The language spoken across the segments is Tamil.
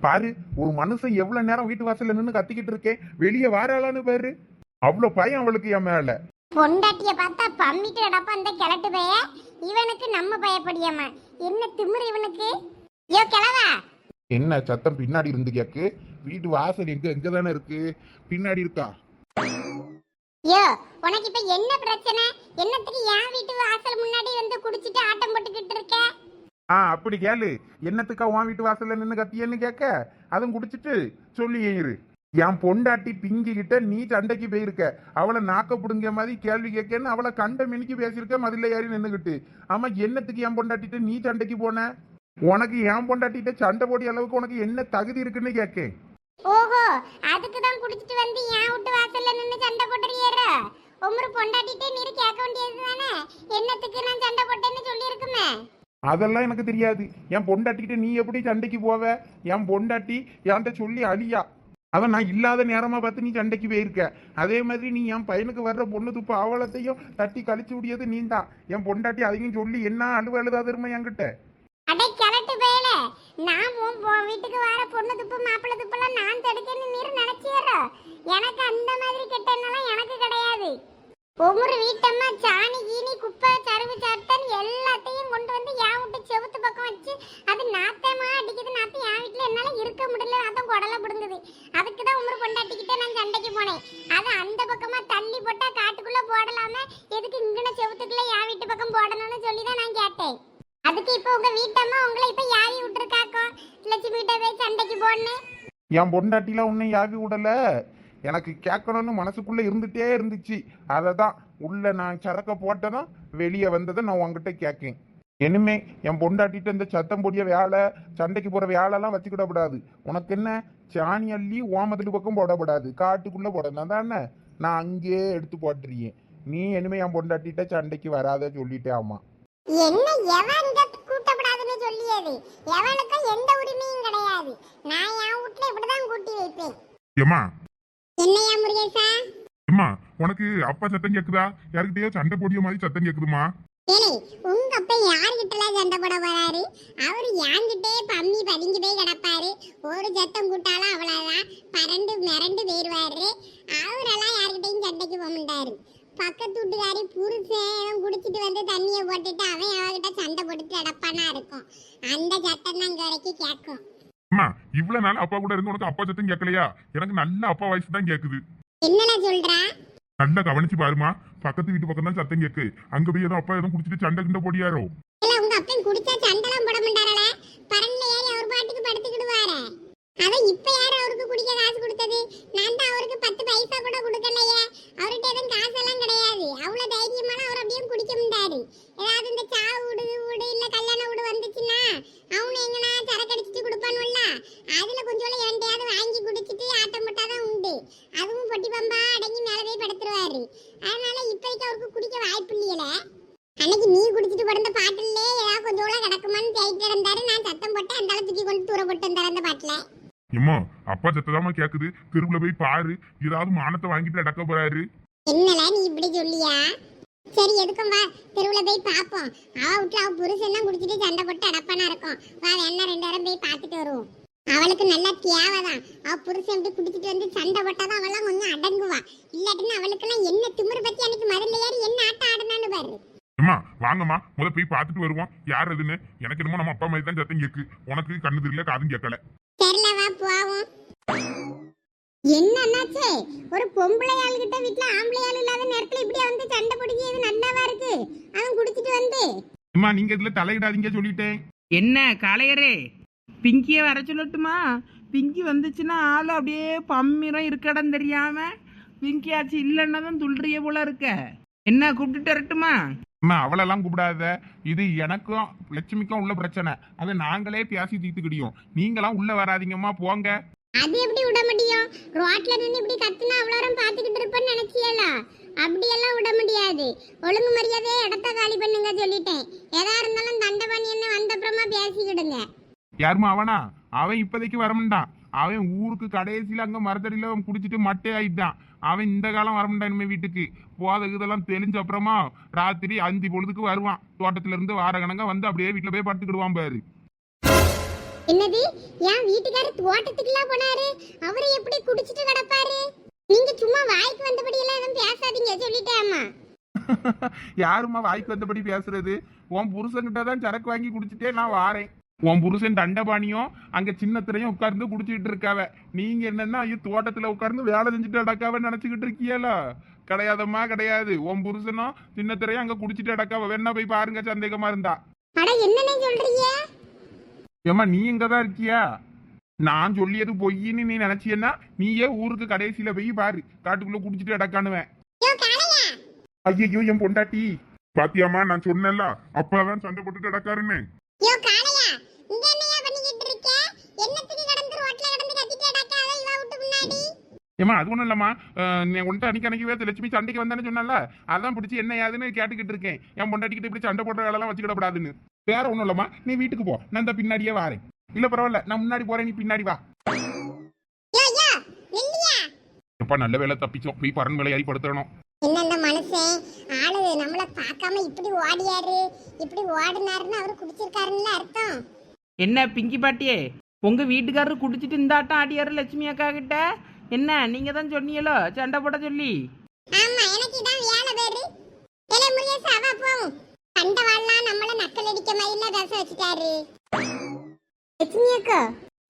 பாரு ஒரு மனுஷன் எவ்வளவு நேரம் வீட்டு வாசல்ல நின்னு கத்திக்கிட்டு இருக்கேன் வெளியே வாராளான்னு பாரு. அவ்வளவு பயம் அவளுக்கு என் மேல. பொண்டாட்டிய பார்த்தா பம்மிட்டு கிடப்பா அந்த கிழட்டு பைய? இவனுக்கு நம்ம பயப்படியாம? என்ன திமிரு இவனுக்கு? யோ கிழவா! என்ன சத்தம் பின்னாடி இருந்து கேக்கு? வீட்டு வாசல் எங்க எங்க தானே இருக்கு? பின்னாடி இருக்கா? யோ உனக்கு இப்ப என்ன பிரச்சனை? என்னத்துக்கு என் வீட்டு வாசல் முன்னாடி வந்து குடிச்சிட்டு ஆட்டம் போட்டுக்கிட்டு இருக்க? ஆ அப்படி கேளு. என்னத்துக்கா உன் வீட்டு வாசல்ல நின்னு கத்தியன்னு கேட்க? அதுவும் குடிச்சிட்டு சொல்லி இரு. என் பொண்டாட்டி பிங்கி கிட்ட நீ சண்டைக்கு போயிருக்க. அவளை நாக்க பிடுங்க மாதிரி கேள்வி கேட்கன்னு அவளை கண்ட மினிக்கு பேசியிருக்க மதில ஏறி நின்னுகிட்டு ஆமா என்னத்துக்கு என் பொண்டாட்டிட்ட நீ சண்டைக்கு போன? உனக்கு என் பொண்டாட்டிட்ட சண்டை போடிய அளவுக்கு உனக்கு என்ன தகுதி இருக்குன்னு கேட்கேன். ஓஹோ அதுக்கு தான் குடிச்சிட்டு வந்து என் வீட்டு வாசல்ல நின்னு சண்டை போட்டுறீங்க உமரு பொண்டாட்டிட்டே நீர் கேட்க வேண்டியது தானே என்னத்துக்கு நான் சண்டை போட்டேன்னு சொல்லியிருக்குமே? அதெல்லாம் எனக்கு தெரியாது. என் பொண்டாட்டிக்கிட்ட நீ எப்படி சண்டைக்கு போவ? என் பொண்டாட்டி என்கிட்ட சொல்லி அழியா. அவன் நான் இல்லாத நேரமாக பார்த்து நீ சண்டைக்கு போயிருக்க. அதே மாதிரி நீ என் பையனுக்கு வர்ற பொண்ணு துப்பு அவலத்தையும் தட்டி கழிச்சு விடியது நீ தான் என் பொண்டாட்டி அதையும் சொல்லி என்ன அழுவ அழுதா திரும்ப என்கிட்ட? அடே கிழட்டு பயல. நான் உன் வீட்டுக்கு வர பொண்ணு துப்பு மாப்பிள்ளை துப்பெல்லாம் நான் தடுக்கன்னு நீர் நினைச்சியற எனக்கு அந்த மாதிரி கெட்ட எனக்கு கிடையாது. ஒவ்வொரு வீட்டம்மா சாணி கீனி குப்பை சருவு சட்டன் எல்லாத்தையும் கொண்டு வந்து என் வீட்டு செவுத்து பக்கம் வச்சு அது நாத்தமா அடிக்குது. நாத்து என் வீட்டுல என்னால இருக்க முடியல. அதான் குடல பிடுங்குது. அதுக்கு தான் உமர் கொண்டாட்டிக்கிட்டே நான் சண்டைக்கு போனேன். அது அந்த பக்கமா தள்ளி போட்டா காட்டுக்குள்ள போடலாம? எதுக்கு இங்கன செவுத்துக்குள்ள என் வீட்டு பக்கம் போடணும்னு சொல்லி தான் நான் கேட்டேன். அதுக்கு இப்போ உங்க வீட்டம்மா உங்களை இப்ப யாவி விட்டுருக்காக்கோ? லட்சுமி கிட்ட போய் சண்டைக்கு போடணும் என் பொண்டாட்டிலாம் உன்னை யாவி விடல. எனக்கு கேட்கணும்னு மனசுக்குள்ள இருந்துட்டே இருந்துச்சு. அதை தான் உள்ள நான் சரக்க போட்டதும் வெளியே வந்ததை நான் உங்ககிட்ட கேட்கேன். இனிமே என் பொண்டாட்டிட்ட இந்த சத்தம் பொடிய வேலை சண்டைக்கு போற வேலைலாம் வச்சுக்கிடக்கூடாது உனக்கு என்ன? சாணி அள்ளி ஓமத்துல பக்கம் போடக்கூடாது. காட்டுக்குள்ள போடணும். தானே நான் அங்கேயே எடுத்து போட்டுருக்கேன். நீ இனிமே என் பொண்டாட்டிட்ட சண்டைக்கு வராத சொல்லிட்டே ஆமா என்ன எவன் இங்க கூட்டப்படாதுன்னு சொல்லியது? எவனுக்கும் எந்த உரிமையும் கிடையாது. நான் என் வீட்டுல இப்படிதான் கூட்டி வைப்பேன். என்னையா முருகேசா? ஏம்மா உனக்கு அப்பா சத்தம் கேக்குதா? யாருக்கிட்டயோ சண்டை போடிய மாதிரி சத்தம் கேக்குதுமா ஏலே உங்க அப்பா யார்கிட்டலாம் சண்டை போட போறாரு? அவரு என்கிட்டே பம்மி பதுங்கி போய் கிடப்பாரு. ஒரு சத்தம் கூட்டாலும் அவ்வளவுதான். பரண்டு மிரண்டு போயிருவாரு. அவரெல்லாம் யார்கிட்டயும் சண்டைக்கு போக மாட்டாரு. பக்கத்து வீட்டுக்காரி புருஷன் குடிச்சிட்டு வந்து தண்ணியை போட்டுட்டு அவன் அவகிட்ட சண்டை போட்டுட்டு கிடப்பானா இருக்கும். அந்த சத்தம் தான் இங்க வரைக்கும் கேட்கும். அம்மா இவ்வளவு நாள் அப்பா கூட இருந்து உனக்கு அப்பா சத்தம் கேட்கலையா? எனக்கு நல்ல அப்பா வாய்ஸ் தான் கேக்குது என்னல சொல்றா? நல்லா கவனிச்சு பாருமா பக்கத்து வீட்டு பக்கம் தான் சத்தம் கேக்கு அங்க போய் ஏதோ அப்பா ஏதோ குடிச்சிட்டு சண்டை கிண்ட போடியாரோ இல்ல உங்க அப்பன் குடிச்சா சண்டெல்லாம் போட மாட்டாரல பரண்ல ஏறி அவர் பாட்டுக்கு படுத்துக்கிடுவாரு. அதான் இப்ப யாரு அவருக்கு குடிக்க காசு கொடுத்தது? நான் தான் அவருக்கு பத்து பைசா கூட கொடுக்கலையே. அவர்கிட்ட எதுவும் காசெல்லாம் கிடையாது. அவ்வளவு தைரியமான அவர் அப்படியே குடிக்க முடியாது ஏதாவது இந்த சாவு வீடு வீடு இல்ல கல்யாண வீடு வந்துச்சுன்னா அவனு எங்கனா சரக்கு அடிச்சிட்டு கொடுப்பானுல்ல அதுல கொஞ்சம் என்கிட்டயாவது வாங்கி குடிச்சிட்டு ஆட்டம் போட்டாதான் உண்டு அதுவும் பொட்டி பம்பா அடங்கி மேல போய் படுத்துருவாரு அதனால இப்போதைக்கு அவருக்கு குடிக்க வாய்ப்பு இல்லையில அன்னைக்கு நீ குடிச்சிட்டு படுந்த பாட்டிலே ஏதாவது கொஞ்சம் கிடக்குமான்னு தேடிட்டு இருந்தாரு நான் சத்தம் போட்டு அந்த அளவு தூக்கி கொண்டு தூர போட்டு வந்தாரு அந்த பாட்டில எம்மா அப்பா சத்ததாமா கேக்குது. தெருவுல போய் பாரு. ஏதாவது மானத்தை வாங்கிட்டு நடக்க போறாரு. என்னல நீ இப்படி சொல்லியா? சரி எதுக்கும் வா. தெருவுல போய் பாப்போம். அவ வீட்டுல அவ புருஷன் குடிச்சிட்டு சண்டை போட்டு அடப்பானா இருக்கும். வா வேணா ரெண்டு நேரம் போய் பார்த்துட்டு வருவோம். அவளுக்கு நல்லா தேவைதான். அவ புருஷன் எப்படி குடிச்சிட்டு வந்து சண்டை போட்டாதான் அவெல்லாம் கொஞ்சம் அடங்குவா. இல்லாட்டின்னு அவளுக்கெல்லாம் என்ன திமிரு பத்தி அன்னைக்கு முதல்ல ஏறி என்ன ஆட்டம் ஆடுனான்னு பாரு. அம்மா வாங்கம்மா. முத போய் பார்த்துட்டு வருவோம். யார் அதுன்னு? எனக்கு என்னமோ நம்ம அப்பா மாதிரி தான் சத்தம் கேக்கு உனக்கு கண்ணு தெரியல காதும் கேட்கல. தெரியல வா போவோம். என்ன அண்ணாச்சே ஒரு பொம்பளை ஆள் கிட்ட வீட்ல ஆம்பளை ஆள் இல்லாத நேரத்துல இப்படியே வந்து சண்டை பிடிக்கிறது நல்லாவா இருக்கு? அவன் குடிச்சிட்டு வந்து. அம்மா நீங்க இதுல தலையிடாதீங்க சொல்லிட்டேன். என்ன காளையரே பிங்கியை வர சொல்லட்டுமா? பிங்கி வந்துச்சுன்னா ஆள் அப்படியே பம்மிரம் இருக்கடம் தெரியாம பிங்கி ஆச்சு இல்லைன்னா தான் துள்றிய போல இருக்க. என்ன கூப்பிட்டுட்டு வரட்டுமா? அம்மா அவளெல்லாம் கூப்பிடாத. இது எனக்கும் லட்சுமிக்கும் உள்ள பிரச்சனை. அதை நாங்களே பேசி தீர்த்துக்கிடியோம். நீங்களாம் உள்ள வராதீங்கம்மா போங்க. அது எப்படி விட முடியும்? ரோட்ல நின்று இப்படி கத்துனா அவ்வளோ பார்த்துக்கிட்டு இருப்பேன்னு நினைச்சியலா? அப்படியெல்லாம் விட முடியாது. ஒழுங்கு மரியாதையே இடத்த காலி பண்ணுங்க சொல்லிட்டேன். எதா இருந்தாலும் தண்டபாணி என்ன வந்தப்புறமா பேசிக்கிடுங்க. யாருமா அவனா? அவன் இப்போதைக்கு வரமாட்டான் அவன் ஊருக்கு கடைசியில் அங்கே மரத்தடியில் அவன் குடிச்சிட்டு மட்டை ஆயிட்டான். அவன் இந்த காலம் வரமாட்டான் இனிமே வீட்டுக்கு. போத இதெல்லாம் தெளிஞ்ச அப்புறமா ராத்திரி அஞ்சு பொழுதுக்கு வருவான். தோட்டத்துல இருந்து வார கணங்க வந்து அப்படியே வீட்டில் போய் படுத்துக்கிடுவான் பாரு. என்னது? என் வீட்டுக்காரர் தோட்டத்துக்குலாம் போனாரு. அவரை எப்படி குடிச்சிட்டு கிடப்பாரு? நீங்க சும்மா வாய்க்கு வந்தபடி எல்லாம் எதுவும் பேசாதீங்க சொல்லிட்டேம்மா யாரும்மா வாய்க்கு வந்தபடி பேசுறது? உன் புருஷன்கிட்ட தான் சரக்கு வாங்கி குடிச்சிட்டே நான் வாரேன். உன் புருஷன் தண்டபாணியும் அங்க சின்ன திரையும் உட்கார்ந்து குடிச்சிட்டு இருக்காவ. நீங்க என்னன்னா ஐயோ தோட்டத்துல உட்கார்ந்து வேலை செஞ்சுட்டு அடக்காவ நினைச்சுக்கிட்டு இருக்கீங்களா கிடையாதம்மா கிடையாது. உன் புருஷனும் சின்ன திரையும் அங்க குடிச்சிட்டு அடக்காவ வேணா போய் பாருங்க சந்தேகமா இருந்தா. அட என்னன்னு சொல்றீங்க? ஏம்மா நீ இங்க தான் இருக்கியா? நான் சொல்லியது பொய்ன்னு நீ நினைச்சியன்னா நீயே ஊருக்கு கடைசியில போய் பாரு. காட்டுக்குள்ள குடிச்சிட்டு அடக்கானுவேன் ஐயோ என் பொண்டாட்டி. பாத்தியாமா நான் சொன்னேன்ல அப்பதான் சண்டை போட்டுட்டு நடக்காருன்னு யோ காளையா இங்க என்னையா பண்ணிக்கிட்டு இருக்க என்னத்துக்கு கடந்து ரோட்ல கடந்து கத்திட்டு அடக்காத இவ விட்டு முன்னாடி ஏமா அது ஒன்றும் இல்லைம்மா. நீ உன்ட்ட அன்னைக்கு அன்னைக்கு லட்சுமி சண்டைக்கு வந்தேன்னு சொன்னல? அதான் பிடிச்சி என்ன ஏதுன்னு கேட்டுக்கிட்டு இருக்கேன். என் பொண்டாட்டிக்கிட்ட இப்படி சண்டை போடுற வேலைலாம் வச்சுக்கிடக்கூடாதுன்னு வேற ஒன்றும் இல்லைம்மா. நீ வீட்டுக்கு போ. நான் இந்த பின்னாடியே வாரேன். இல்லை பரவாயில்ல. நான் முன்னாடி போறேன். நீ பின்னாடி வா. யோ யோ நில்லியா. எப்பா நல்ல வேலை தப்பிச்சோம். போய் பரன் வேலை ஏறி படுத்துறணும் என்ன இந்த மனுஷன் ஆளு நம்மள பார்க்காம இப்படி ஓடியாரு. இப்படி ஓடினாருன்னு அவர் குடிச்சிருக்காருன்னு அர்த்தம். என்ன பிங்கி பாட்டியே? உங்க வீட்டுக்காரர் குடிச்சிட்டு இந்த ஆட்டம் ஆடியாரு லட்சுமி அக்கா கிட்ட? என்ன நீங்க தான் சொன்னீங்களோ? சண்டை போட சொல்லி. ஆமா எனக்கு இதான் வேலை பேரு. ஏலே முருகேசா வா சண்டை கண்டவாள்லாம் நம்மள நக்கல் அடிக்க மாதிரில பேச வச்சுட்டாரு. லட்சுமி அக்கா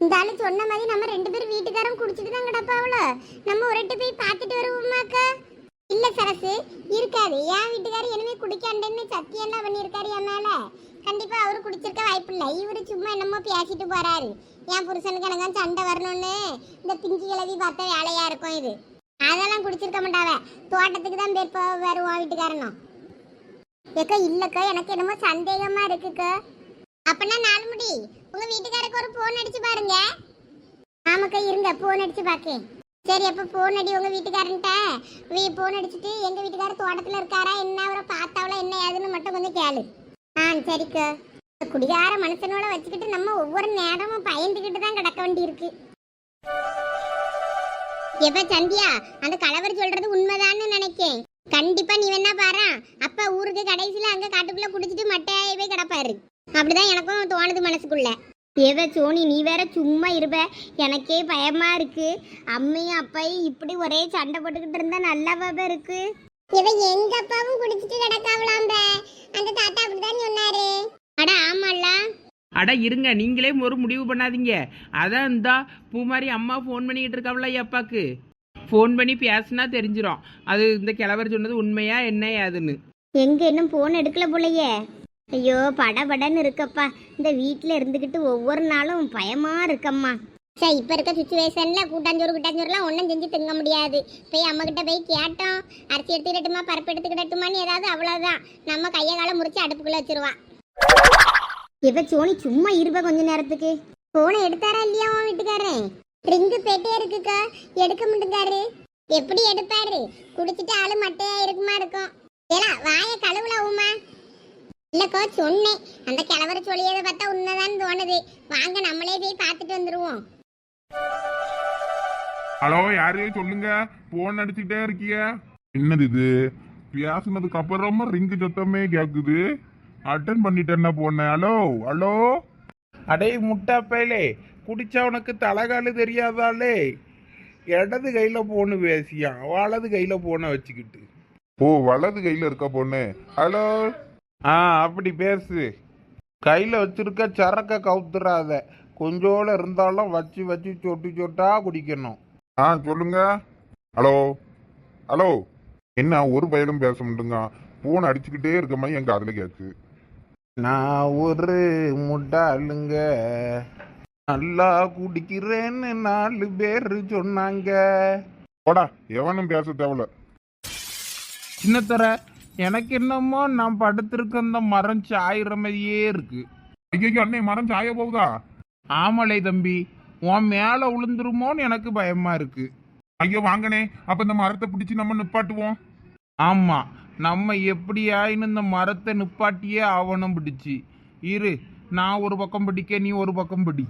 இந்த ஆளு சொன்ன மாதிரி நம்ம ரெண்டு பேரும் வீட்டுக்காரன் குடிச்சிட்டு தான் கிடப்பாவுல நம்ம ஒரு போய் பார்த்துட்டு வருவோமாக்கா இல்ல சரசு இருக்காது. என் வீட்டுக்காரர் இனிமே குடிக்காண்டேன்னு சத்தியம்லாம் பண்ணியிருக்காரு என் மேல. கண்டிப்பா அவரு குடிச்சிருக்க வாய்ப்பு இல்லை இவரு சும்மா என்னமோ பேசிட்டு போறாரு. என் புருஷனுக்கு எனக்கு சண்டை வரணும்னு இந்த பிங்கி கிளவி பார்த்த வேலையா இருக்கும் இது. அதெல்லாம் குடிச்சிருக்க மாட்டாவ. தோட்டத்துக்கு தான் பேர் போ வருவான் வீட்டுக்காரனும். ஏக்கா இல்லக்கா எனக்கு என்னமோ சந்தேகமா இருக்குக்கா. அப்பனா நாலு முடி உங்க வீட்டுக்காரருக்கு ஒரு போன் அடிச்சு பாருங்க. ஆமாக்கா இருங்க போன் அடிச்சு பாக்கேன். சரி அப்ப போன் அடி உங்க வீட்டுக்காரன்ட்ட போன் அடிச்சுட்டு எங்க வீட்டுக்காரர் தோட்டத்துல இருக்காரா என்ன அவரை பார்த்தாவளா என்ன ஏதுன்னு மட்டும் கொஞ்சம் கேளு. ஆ சரிக்கா. குடிகார மனுஷனோட வச்சுக்கிட்டு நம்ம ஒவ்வொரு நேரமும் பயந்துக்கிட்டு தான் கிடக்க வேண்டியிருக்கு. எப்ப சந்தியா? அந்த கலவர் சொல்றது உண்மைதான்னு நினைக்கேன். கண்டிப்பா நீ வேணா பாரு. அப்பா ஊருக்கு கடைசியில அங்க காட்டுக்குள்ள குடிச்சிட்டு மட்டையாய் போய் கிடப்பாரு. அப்படிதான் எனக்கும் தோணுது மனசுக்குள்ள. ஏவ சோனி நீ வேற சும்மா இருப்ப. எனக்கே பயமா இருக்கு. அம்மையும் அப்பாயும் இப்படி ஒரே சண்டை போட்டுக்கிட்டு இருந்தா நல்லாவா இருக்கு? இவ எங்க அப்பாவும் குடிச்சிட்டு கிடக்காவலாம்ப. அந்த தாத்தா அப்படிதான் சொன்னாரு. அட ஆமால்ல. அட இருங்க. நீங்களே ஒரு முடிவு பண்ணாதீங்க. அதான் இந்தா பூமாரி அம்மா ஃபோன் பண்ணிக்கிட்டு இருக்காவல அப்பாக்கு? ஃபோன் பண்ணி பேசினா தெரிஞ்சிடும் அது இந்த கிழவர் சொன்னது உண்மையா என்ன ஏதுன்னு. எங்க இன்னும் போன் எடுக்கல போலயே. ஐயோ படபடன்னு இருக்கப்பா. இந்த வீட்டில் இருந்துக்கிட்டு ஒவ்வொரு நாளும் பயமா இருக்கம்மா. சரி இப்போ இருக்க சுச்சுவேஷன்ல கூட்டாஞ்சோறு கூட்டாஞ்சோறுலாம் ஒன்றும் செஞ்சு திங்க முடியாது. போய் அம்மா கிட்ட போய் கேட்டோம். அரிசி எடுத்துக்கிடட்டுமா பருப்பு எடுத்துக்கிடட்டுமான்னு ஏதாவது அவ்வளோதான் நம்ம கையை காலை முறிச்சு அடுப்புக்குள்ள வச்சிருவா. இப்ப சோனி சும்மா இருப்ப கொஞ்ச நேரத்துக்கு? போனை எடுத்தாரா இல்லையா உன் வீட்டுக்காரன் ரிங்கு பேட்டே இருக்குக்கா? எடுக்க மாட்டேங்காரு. எப்படி எடுப்பாரு? குடிச்சிட்டு ஆளு மட்டையா இருக்குமா இருக்கும். ஏலா வாய கழுவுல உமா. இல்லக்கா சொன்னேன். அந்த கிழவர சொல்லியதை பார்த்தா உண்மைதான் தோணுது. வாங்க நம்மளே போய் பார்த்துட்டு வந்துருவோம். ஹலோ யாரு சொல்லுங்க. போன் அடிச்சுக்கிட்டே இருக்கீங்க என்னது இது? பேசுனதுக்கு அப்புறமா ரிங்கு சத்தமே கேக்குது. அட்டன் பண்ணிட்டேன்னா போனேன் ஹலோ ஹலோ? அடே முட்டாப்பேலே குடிச்சா உனக்கு தலைகாலு தெரியாதாலே? இடது கையில போன்னு பேசியான் வலது கையில போனை வச்சுக்கிட்டு. ஓ வலது கையில இருக்க பொண்ணு ஹலோ? ஆ அப்படி பேசு. கையில வச்சிருக்க சரக்க கவுத்துறாத. கொஞ்சோல இருந்தாலும் வச்சு வச்சு சொட்டு சொட்டா குடிக்கணும். ஆ சொல்லுங்க. ஹலோ. ஹலோ. என்ன ஒரு பயலும் பேச முடியுங்க போன் அடிச்சுக்கிட்டே இருக்க மாதிரி என் காதுல கேக்கு நான் ஒரு முட்டாளுங்க. நல்லா குடிக்கிறேன்னு நாலு பேர் சொன்னாங்க. போடா எவனும் பேச தேவையில்ல. சின்னத்தர எனக்கு என்னமோ நான் படுத்திருக்க அந்த மரம் சாயிற மாதிரியே இருக்கு. ஐயோ அண்ணே மரம் சாய போகுதா? ஆமலை தம்பி உன் மேல விழுந்துருமோன்னு எனக்கு பயமா இருக்கு. ஐயோ வாங்கனே அப்ப இந்த மரத்தை பிடிச்சு நம்ம நிப்பாட்டுவோம். ஆமா நம்ம எப்படி ஆயின்னு இந்த மரத்தை நிப்பாட்டியே ஆவணம் பிடிச்சு. இரு நான் ஒரு பக்கம் பிடிக்க நீ ஒரு பக்கம் பிடி.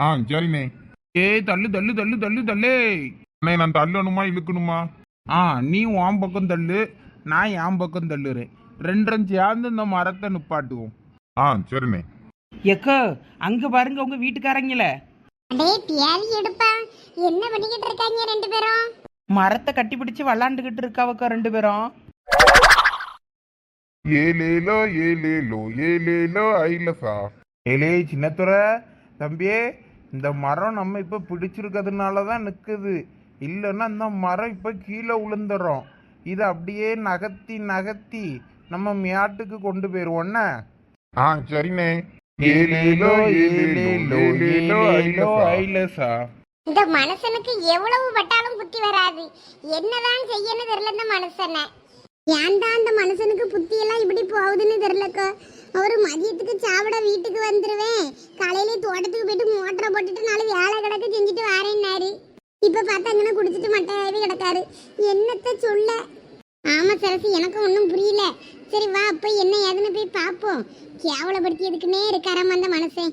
ஆ சரிண்ணே. ஏய் தள்ளு தள்ளு தள்ளு தள்ளு தள்ளே. அண்ணே நான் தள்ளணுமா இழுக்கணுமா? ஆ நீ உன் பக்கம் தள்ளு நான் என் பக்கம் தள்ளுறேன். ரெண்டும் சேர்ந்து இந்த மரத்தை நிப்பாட்டுவோம். ஆ சரிண்ணே. எக்கோ அங்க பாருங்க உங்க வீட்டுக்காரங்கள. அடே பியாதி எடுப்பா. என்ன பண்ணிக்கிட்டு இருக்காங்க ரெண்டு பேரும்? மரத்தை கட்டி பிடிச்சு விளாண்டுகிட்டு இருக்காவக்கா ரெண்டு பேரும். ஏலேலோ ஏலேலோ ஏலேலோ ஐலசா. ஏலே சின்னத்துறை தம்பியே இந்த மரம் நம்ம இப்போ பிடிச்சிருக்கிறதுனால தான் நிற்குது இல்லைன்னா இந்த மரம் இப்போ கீழே விழுந்துடும் இதை அப்படியே நகர்த்தி நகர்த்தி நம்ம மேட்டுக்கு கொண்டு போயிடுவோண்ணே ஆ சரிண்ணே. இந்த மனுஷனுக்கு எவ்வளவு பட்டாலும் புத்தி வராது. என்னதான் செய்யன்னு தெரியல இந்த மனுஷனை. ஏன்டா அந்த மனுஷனுக்கு புத்தி எல்லாம் இப்படி போகுதுன்னு தெரியலக்கோ அவரு மதியத்துக்கு சாப்பிட வீட்டுக்கு வந்துருவேன். காலையில தோட்டத்துக்கு போயிட்டு மோட்டரை போட்டுட்டு நாலு வேலை கிடக்க செஞ்சுட்டு வரேன்னாரு. இப்ப பார்த்தா அங்கே குடிச்சிட்டு மட்டையாவே கிடக்காரு. என்னத்த சொல்ல? ஆமாம் சரசி எனக்கும் ஒன்றும் புரியல. சரி வா போய் என்ன ஏதுன்னு போய் பார்ப்போம் கேவலப்படுத்தியதுக்குன்னே இருக்காராம் அந்த மனசே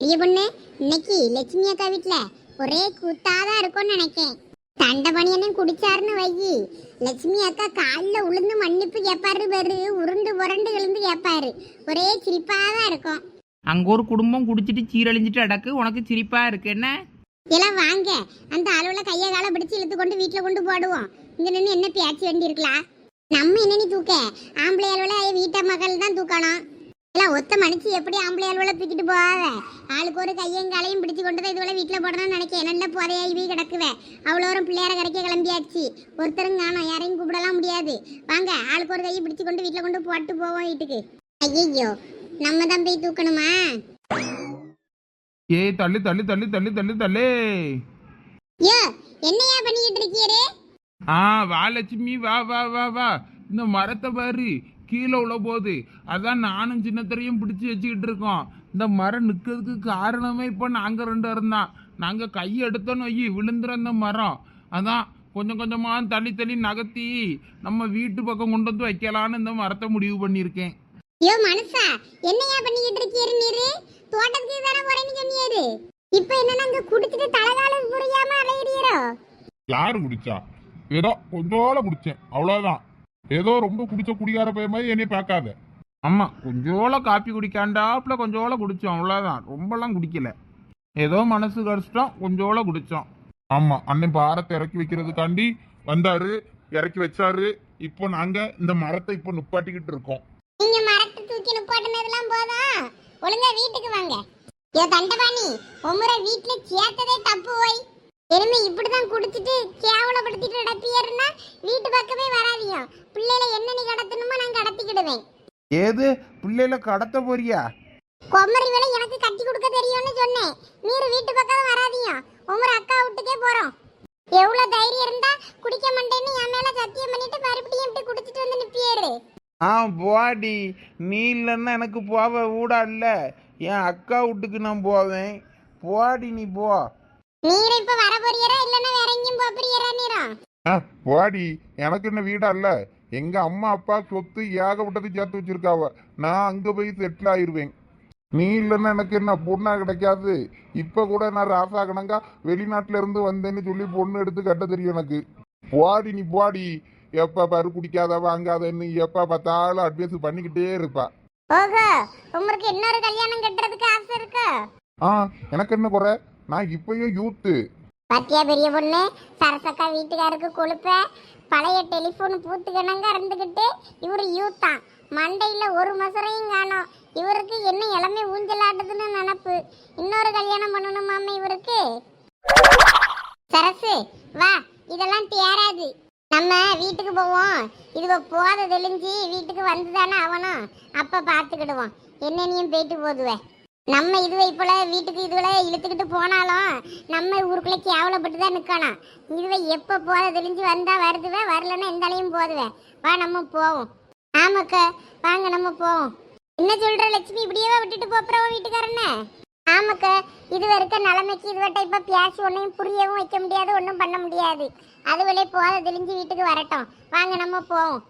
பெரிய பொண்ணு இன்னைக்கு லட்சுமி அக்கா வீட்டில் ஒரே கூத்தாதான் இருக்கும்னு நினைக்கேன். தண்டபணியனும் குடிச்சாருன்னு வையி. லட்சுமி அக்கா காலில் உளுந்து மன்னிப்பு கேட்பாரு பேரு உருண்டு புரண்டு விழுந்து கேட்பாரு ஒரே சிரிப்பாக தான் இருக்கும். அங்கே ஒரு குடும்பம் குடிச்சிட்டு சீரழிஞ்சிட்டு அடக்கு உனக்கு சிரிப்பாக இருக்கு என்ன? எல்லாம் வாங்க. அந்த அளவுல கையை காலை பிடிச்சு இழுத்து கொண்டு வீட்டுல கொண்டு போடுவோம். இங்க நின்று என்ன பேச்சு வேண்டி இருக்கலாம் நம்ம நீ தூக்க? ஆம்பளை அளவுல வீட்டை மகள் தான் தூக்கணும். எல்லாம் ஒத்த மனுச்சு எப்படி ஆம்பளை அளவுல தூக்கிட்டு போகாத ஆளுக்கு ஒரு கையும் காலையும் பிடிச்சு கொண்டு தான் இதுவரை வீட்டுல போடணும்னு நினைக்கிறேன் நல்ல போதையாகி போய் கிடக்குவேன் அவ்வளோ ஒரு பிள்ளையார கிடைக்க கிளம்பியாச்சு. ஒருத்தரும் காணும். யாரையும் கூப்பிடலாம் முடியாது. வாங்க ஆளுக்கு ஒரு கையை பிடிச்சு கொண்டு வீட்டுல கொண்டு போட்டு போவோம் வீட்டுக்கு. ஐயோ நம்ம தான் போய் தூக்கணுமா? ஏய் தள்ளு தள்ளு தள்ளு தள்ளு தள்ளு தள்ளு. யோ என்னையா பண்ணிக்கிட்டு இருக்கீரு? ஆ வா லட்சுமி வா வா வா வா. இந்த மரத்தை பாரு கீழே உள்ள போகுது. அதான் நானும் சின்னத்தரையும் பிடிச்சி வச்சுக்கிட்டு இருக்கோம். இந்த மரம் நிற்கிறதுக்கு காரணமே இப்போ நாங்கள் ரெண்டு பேரும் தான். நாங்கள் கை எடுத்தோன்னு வை விழுந்துற இந்த மரம். அதான் கொஞ்சம் கொஞ்சமாக தள்ளி தள்ளி நகர்த்தி நம்ம வீட்டு பக்கம் கொண்டு வந்து வைக்கலான்னு இந்த மரத்தை முடிவு பண்ணியிருக்கேன். யோ மனுஷா என்னையா பண்ணிக்கிட்டு இருக்கீரு நீரு? தோட்டத்துக்கு தானே போறேன்னு சொன்னியாரு இப்போ என்னன்னா அங்க குடிச்சிட்டு தலகாலம் புரியாம அலையிறீரோ? யாரு குடிச்சா? ஏதோ கொஞ்சோல குடிச்சேன் அவ்வளவுதான். ஏதோ ரொம்ப குடிச்ச குடிகார பையன் மாதிரி என்னைய பார்க்காத. ஆமாம் கொஞ்சோல காப்பி குடிக்காண்டாப்புல கொஞ்சோல குடித்தோம் அவ்வளோதான் ரொம்பலாம் குடிக்கல. ஏதோ மனசு கஷ்டம் கொஞ்சோல குடித்தோம் ஆமா அண்ணன் பாரத்தை இறக்கி வைக்கிறதுக்காண்டி வந்தாரு இறக்கி வச்சாரு. இப்போ நாங்க இந்த மரத்தை இப்போ நுப்பாட்டிக்கிட்டு இருக்கோம். நீங்க மரத்தை தூக்கி நிப்பாட்டினதெல்லாம் போதா? ஒழுங்கா வீட்டுக்கு வாங்க. யோ தண்டபாணி உமுறை வீட்டுல சேர்த்ததே தப்பு போய் இனிமே இப்படிதான் குடிச்சிட்டு கேவலப்படுத்திட்டு நடப்பியர்னா வீட்டு பக்கமே வராதியோ? பிள்ளைல என்ன நீ கடத்தணுமோ நான் கடத்திக்கிடுவேன். ஏது? பிள்ளையில கடத்த போறியா? கொம்மரி வேலை எனக்கு கட்டி கொடுக்க தெரியும்னு சொன்னேன். நீர் வீட்டு பக்கம் வராதீங்க உமர் அக்கா வீட்டுக்கே போறோம். எவ்வளவு தைரியம் இருந்தா குடிக்க மாட்டேன்னு என் மேல சத்தியம் பண்ணிட்டு மறுபடியும் இப்படி குடிச்சிட்டு வந்து நிப்பியாரு ஆ போடி நீ இல்லைன்னா எனக்கு போவ ஊடா இல்லை. என் அக்கா வீட்டுக்கு நான் போவேன். போடி நீ போ. நீர் இப்ப வர போறியரா இல்லன்னா வேற எங்கேயும் போறியரா நீரும் ஆ, வாடி எனக்கு என்ன வீடா இல்ல. எங்க அம்மா அப்பா சொத்து ஏகப்பட்டது சேர்த்து வச்சிருக்காவ. நான் அங்க போய் செட்டில் ஆயிருவேன். நீ இல்லைன்னா எனக்கு என்ன பொண்ணா கிடைக்காது. இப்ப கூட நான் ராசா கணங்கா வெளிநாட்டுல இருந்து வந்தேன்னு சொல்லி பொண்ணு எடுத்து கட்ட தெரியும் எனக்கு. போடி நீ போடி எப்ப பாரு குடிக்காத வாங்காதன்னு எப்ப பார்த்தாலும் அட்வைஸ் பண்ணிக்கிட்டே இருப்பா. ஓஹோ உமருக்கு இன்னொரு கல்யாணம் கட்டுறதுக்கு ஆசை இருக்கா? ஆ எனக்கு என்ன குறை? நான் இப்பயும் யூத்து பத்தியா பெரிய பொண்ணு? சரசக்கா வீட்டுக்காருக்கு கொழுப்ப? பழைய டெலிஃபோன் பூத்துக்கணங்க இருந்துக்கிட்டு இவர் யூத்தான் மண்டையில ஒரு மசரையும் காணோம். இவருக்கு என்ன இளமை ஊஞ்சலாடுதுன்னு நினப்பு. இன்னொரு கல்யாணம் பண்ணணுமாம இவருக்கு? சரசு வா இதெல்லாம் தேராது நம்ம வீட்டுக்கு போவோம். இதுவ போத தெளிஞ்சு வீட்டுக்கு வந்துதானே ஆகணும். அப்ப பார்த்துக்கிடுவோம். என்னென்னையும் போயிட்டு போதுவே. நம்ம இதுவை போல வீட்டுக்கு இதுவளை இழுத்துக்கிட்டு போனாலும் நம்ம ஊருக்குள்ளே கேவலப்பட்டு தான் நிற்கணும். இதுவை எப்போ போத தெளிஞ்சு வந்தால் வருதுவே வரலன்னா எந்த அலையும் போதுவே. வா நம்ம போவோம். ஆமாக்கா வாங்க நம்ம போவோம். என்ன சொல்ற லட்சுமி? இப்படியே விட்டுட்டு போப்புறவோ வீட்டுக்காரன்னு ஆமாக்கா இது வரைக்கும் நிலைமைக்கு இதுவட்ட இப்போ பேசி ஒன்றையும் புரியவும் வைக்க முடியாது ஒன்றும் பண்ண முடியாது. அதுவளே போத தெளிஞ்சு வீட்டுக்கு வரட்டும். வாங்க நம்ம போவோம்.